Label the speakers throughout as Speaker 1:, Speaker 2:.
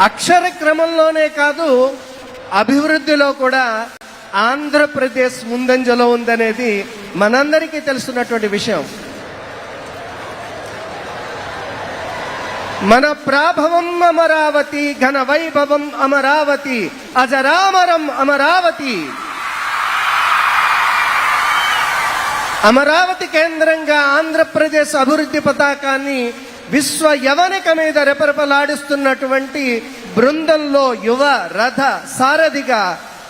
Speaker 1: అక్షర క్రమంలోనే కాదు అభివృద్ధిలో కూడా ఆంధ్రప్రదేశ్ ముందంజలో ఉందనేది మనందరికీ తెలుసున్నటువంటి విషయం. మన ప్రాభవం అమరావతి ఘన వైభవం అమరావతి అజరామరం అమరావతి. అమరావతి కేంద్రంగా ఆంధ్రప్రదేశ్ అభివృద్ధి పతాకాన్ని విశ్వ యవనిక మీద రెపరెపలాడిస్తున్నటువంటి బృందంలో యువ రథ సారథిగా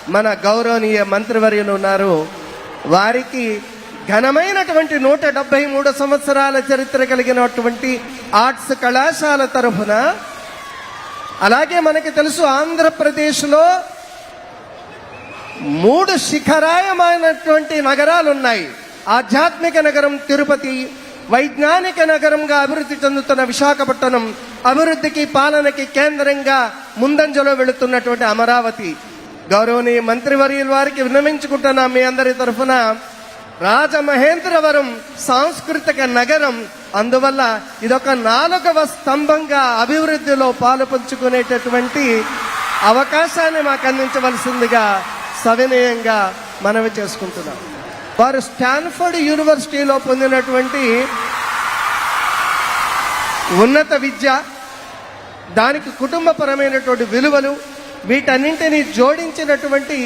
Speaker 1: మన గౌరవనీయ మంత్రివర్యులు ఉన్నారు. వారికి ఘనమైనటువంటి నూట డెబ్బై మూడు సంవత్సరాల చరిత్ర కలిగినటువంటి ఆర్ట్స్ కళాశాల తరఫున అలాగే మనకి తెలుసు ఆంధ్రప్రదేశ్లో మూడు శిఖరాయమైనటువంటి నగరాలు ఉన్నాయి ఆధ్యాత్మిక నగరం తిరుపతి వైజ్ఞానిక నగరంగా అభివృద్ధి చెందుతున్న విశాఖపట్నం అభివృద్ధికి పాలనకి కేంద్రంగా ముందంజలో వెళుతున్నటువంటి అమరావతి. గౌరవనీయ మంత్రివర్యుల వారికి విన్నవించుకుంటున్నా మీ అందరి తరఫున రాజమహేంద్రవరం సాంస్కృతిక నగరం. అందువల్ల ఇదొక నాలుగవ స్తంభంగా అభివృద్ధిలో పాలు పంచుకునేటటువంటి అవకాశాన్ని మాకు అందించవలసిందిగా సవినయంగా మనవి చేసుకుంటున్నాం. వారు స్టాన్ఫర్డ్ యూనివర్సిటీలో పొందినటువంటి ఉన్నత విద్య దానికి కుటుంబపరమైనటువంటి విలువలు వీటన్నింటినీ జోడించినటువంటి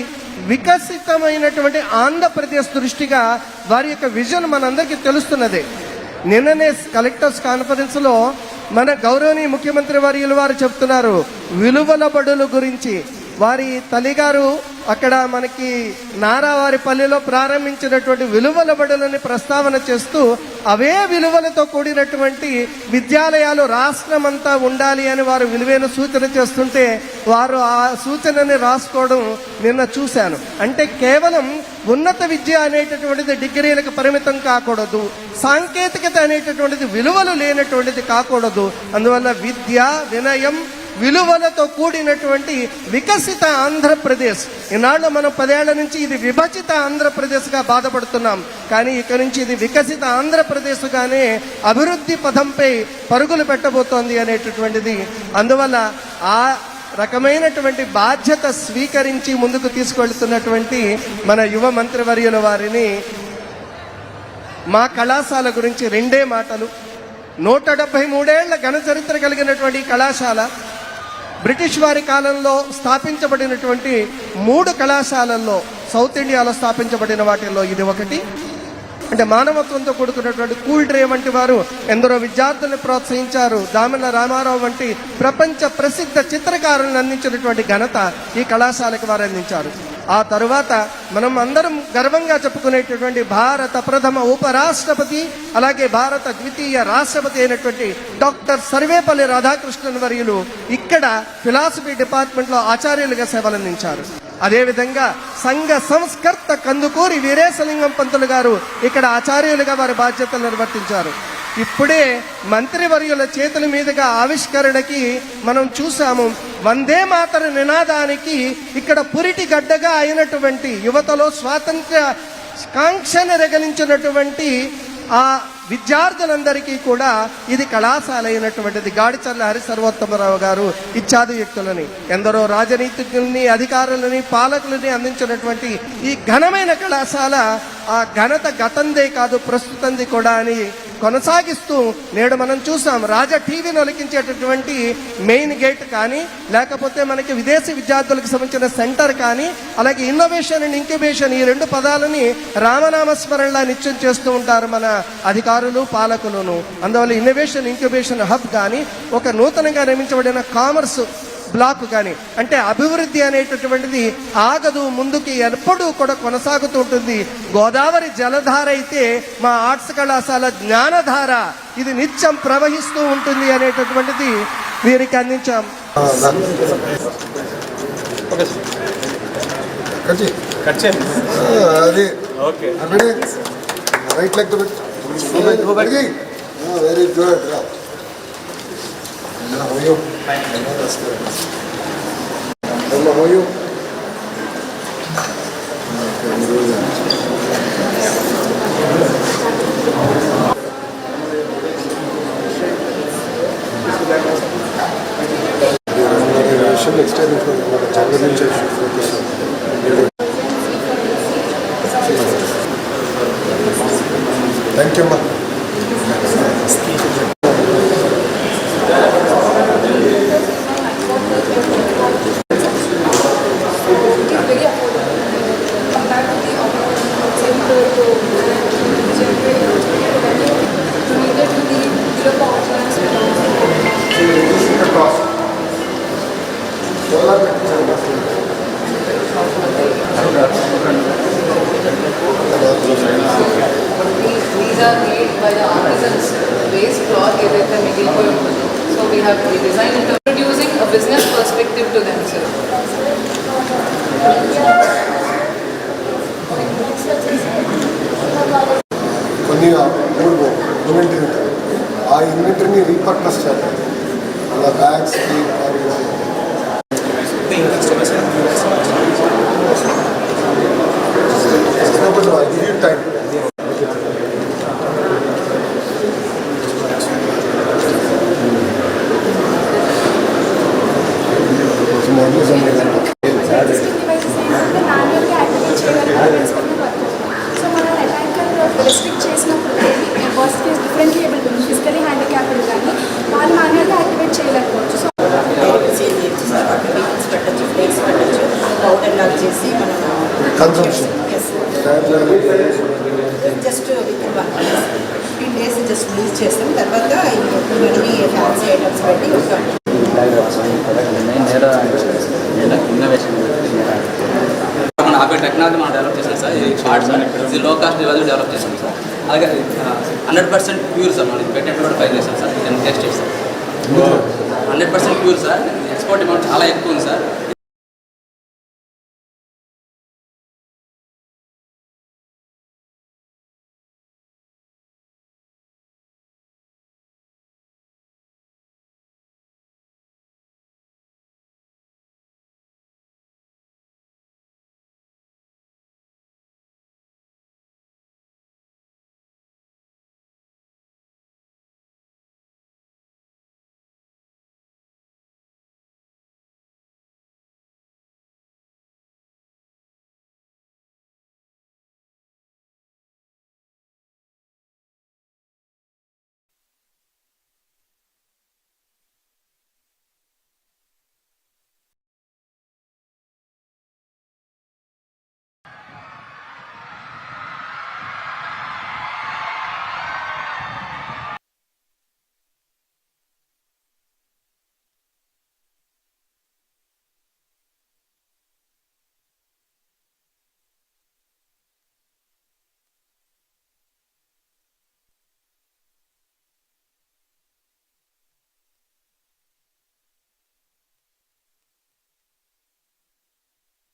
Speaker 1: వికసితమైనటువంటి ఆంధ్రప్రదేశ్ దృష్టిగా వారి యొక్క విజన్ మనందరికీ తెలుస్తున్నది. నిన్ననే కలెక్టర్స్ కాన్ఫరెన్స్లో మన గౌరవనీయ ముఖ్యమంత్రి వర్యులు వారు చెప్తున్నారు విలువల బడుల గురించి. వారి తల్లిగారు అక్కడ మనకి నారావారిపల్లిలో ప్రారంభించినటువంటి విలువల బడులని ప్రస్తావన చేస్తూ అవే విలువలతో కూడినటువంటి విద్యాలయాలు రాష్ట్రమంతా ఉండాలి అని వారు విలువైన సూచన చేస్తుంటే వారు ఆ సూచనని రాసుకోవడం నిన్న చూశాను. అంటే కేవలం ఉన్నత విద్య అనేటటువంటిది డిగ్రీలకు పరిమితం కాకూడదు సాంకేతికత అనేటటువంటిది విలువలు లేనటువంటిది కాకూడదు. అందువల్ల విద్య వినయం విలువలతో కూడినటువంటి వికసిత ఆంధ్రప్రదేశ్. ఈనాడు మనం పదేళ్ళ నుంచి ఇది విభజిత ఆంధ్రప్రదేశ్గా బాధపడుతున్నాం. కానీ ఇక నుంచి ఇది వికసిత ఆంధ్రప్రదేశ్గానే అభివృద్ధి పథంపై పరుగులు పెట్టబోతోంది అనేటటువంటిది. అందువల్ల ఆ రకమైనటువంటి బాధ్యత స్వీకరించి ముందుకు తీసుకెళ్తున్నటువంటి మన యువ మంత్రివర్యుల వారిని మా కళాశాల గురించి రెండే మాటలు. నూట డెబ్బై మూడేళ్ళ ఘన చరిత్ర కలిగినటువంటి కళాశాల బ్రిటిష్ వారి కాలంలో స్థాపించబడినటువంటి మూడు కళాశాలల్లో సౌత్ ఇండియాలో స్థాపించబడిన వాటిల్లో ఇది ఒకటి. అంటే మానవత్వంతో కూడుకున్నటువంటి కూల్ డ్రే వంటి వారు ఎందరో విద్యార్థులను ప్రోత్సహించారు. దామల రామారావు వంటి ప్రపంచ ప్రసిద్ధ చిత్రకారులను అందించినటువంటి ఘనత ఈ కళాశాలకు వారు అందించారు. ఆ తరువాత మనం అందరం గర్వంగా చెప్పుకునేటటువంటి భారత ప్రథమ ఉపరాష్ట్రపతి అలాగే భారత ద్వితీయ రాష్ట్రపతి అయినటువంటి డాక్టర్ సర్వేపల్లి రాధాకృష్ణన్ వర్యులు ఇక్కడ ఫిలాసఫీ డిపార్ట్మెంట్లో ఆచార్యులుగా సేవలందించారు. అదేవిధంగా సంఘ సంస్కర్త కందుకూరి వీరేశలింగం పంతులు గారు ఇక్కడ ఆచార్యులుగా వారి బాధ్యతలు నిర్వర్తించారు. ఇప్పుడే మంత్రివర్యుల చేతుల మీదుగా ఆవిష్కరణకి మనం చూసాము వందే మాతర నినాదానికి ఇక్కడ పురిటి గడ్డగా అయినటువంటి యువతలో స్వాతంత్ర కాంక్షను రగిలించినటువంటి ఆ విద్యార్థులందరికీ కూడా ఇది కళాశాల అయినటువంటిది. గాడిచర్ల హరి సర్వోత్తమరావు గారు ఇత్యాది వ్యక్తులని ఎందరో రాజనీతిజ్ఞుల్ని అధికారులని పాలకులని అందించినటువంటి ఈ ఘనమైన కళాశాల ఆ ఘనత గతందే కాదు ప్రస్తుతంది కూడా అని కొనసాగిస్తూ నేడు మనం చూసాం రాజా టీవీని ఒలికించేటటువంటి మెయిన్ గేట్ కానీ లేకపోతే మనకి విదేశీ విద్యార్థులకు సంబంధించిన సెంటర్ కానీ అలాగే ఇన్నోవేషన్ అండ్ ఇంక్యుబేషన్ ఈ రెండు పదాలని రామనామస్మరణలా నిత్యం చేస్తూ ఉంటారు మన అధికారులు పాలకులను. అందువల్ల ఇన్నోవేషన్ ఇంక్యుబేషన్ హబ్ కానీ ఒక నూతనంగా నిర్మించబడిన కామర్స్ బ్లాక్ కానీ అంటే అభివృద్ధి అనేటటువంటిది ఆగదు ముందుకి ఎప్పుడూ కూడా కొనసాగుతూ ఉంటుంది. గోదావరి జలధార అయితే మా ఆర్ట్స్ కళాశాల జ్ఞానధార. ఇది నిత్యం ప్రవహిస్తూ ఉంటుంది అనేటటువంటిది వీరికి అందించాం.
Speaker 2: అది.
Speaker 3: Okay.
Speaker 2: Right leg very good How you? I know that's good.
Speaker 3: Hello, for we have the
Speaker 2: design introducing
Speaker 4: a business perspective to them sir ಮೂರು ಇನ್ವೆಂಟ್ರಿ ಇರ್ತದೆ ಆ ಇನ್ವೆಂಟ್ರಿನೇ రెస్ట్రిక్ట్ చేసినప్పుడు worst case differently abled physically handicapped కానీ వాళ్ళు మాన్యువల్గా activate చేయలేకపోవచ్చు so
Speaker 5: powder చేసి మనం just with fifteen days just loose చేస్తాం తర్వాత ఇవన్నీ ఫ్యాన్సీ ఐటమ్స్ పెట్టి ఒక
Speaker 6: ఇన్నోవేషన్ మన అక్కడ టెక్నాలజీ మనం డెవలప్ చేసాం సార్. ఇది పార్ట్స్ ఇది లో కాస్ట్ వాల్యూ డెవలప్ చేసాం సార్. అలాగే హండ్రెడ్ పర్సెంట్ ప్యూర్ సార్. మనం పెట్టినట్టు కూడా ఫైల్ చేసాం సార్. నేను టెస్ట్ చేస్తాం hundred percent pure sir. Export amount చాలా ఎక్కువ ఉంది సార్.